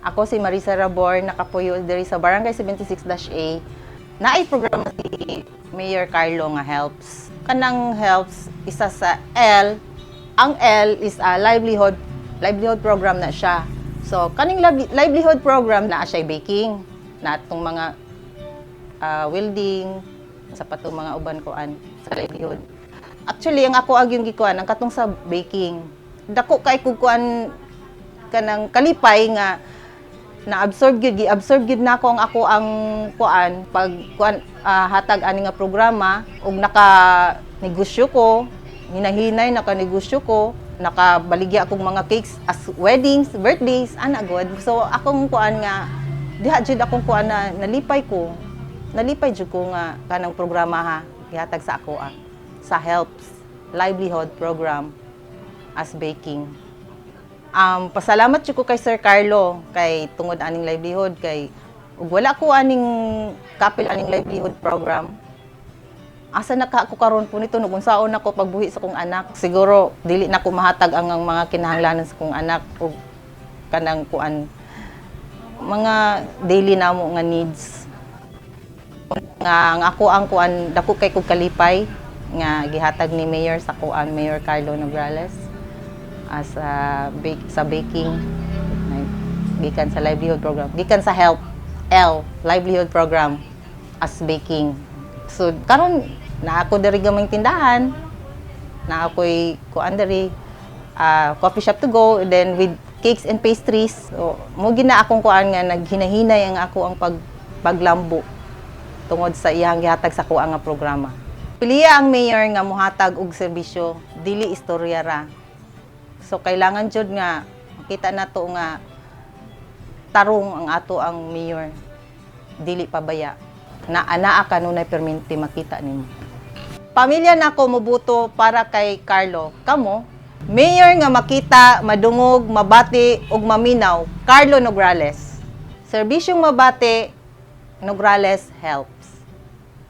Ako si Marisa Rabor, nakapuyo diri sa Barangay 76-A. Naay programa si Mayor Carlo nga helps. Kanang helps isa sa L. Ang L is a livelihood livelihood program na siya. So kaning liv- livelihood program na siya baking na atong mga ah, welding sa patong mga uban koan sa livelihood. Actually, ang ako ag yung gikuan, ang katong sa baking. Dako kay kung kuan kanang kalipay nga na-absorb gyud gi-absorb gyud nako ang ako ang kuan pag kuan ah, hatag ani nga programa ug naka negosyo ko hinahinay naka negosyo ko nakabaligya akong mga cakes as weddings birthdays ana god so akong kuan nga diha jud akong kuan na nalipay ko nalipay jud ko nga kanang programa ha gihatag sa ako ah, sa helps livelihood program as baking Um, pasalamat ko kay Sir Carlo kay tungod aning livelihood kay ug wala ko aning kapil aning livelihood program. Asa na ka ako karon po nito nung unsaon ako pagbuhi sa kong anak. Siguro dili na ko mahatag ang, ang mga kinahanglanan sa kong anak ug kanang kuan mga daily namo nga needs. Nga ang ako ang kuan dako kay kog kalipay nga gihatag ni Mayor sa kuan Mayor Carlo Nograles as a bake, sa baking gikan sa livelihood program gikan sa help L livelihood program as baking. So karon na ako diri gamay tindahan na ako'y kuan diri ah, coffee shop to go then with cakes and pastries. So mo gina akong kuan nga naghinahinay ang ako ang pag paglambo tungod sa iyang gihatag sa kuha nga programa. Piliya ang mayor nga mohatag og serbisyo dili istorya ra So kailangan jud nga makita nato nga tarong ang ato ang mayor dili pabaya na anaa kanunay perminti makita nimo. Pamilya nako mobuto para kay Carlo. Kamo mayor nga makita, madungog, mabati ug maminaw, Carlo Nograles. Serbisyong mabati, Nograles Help.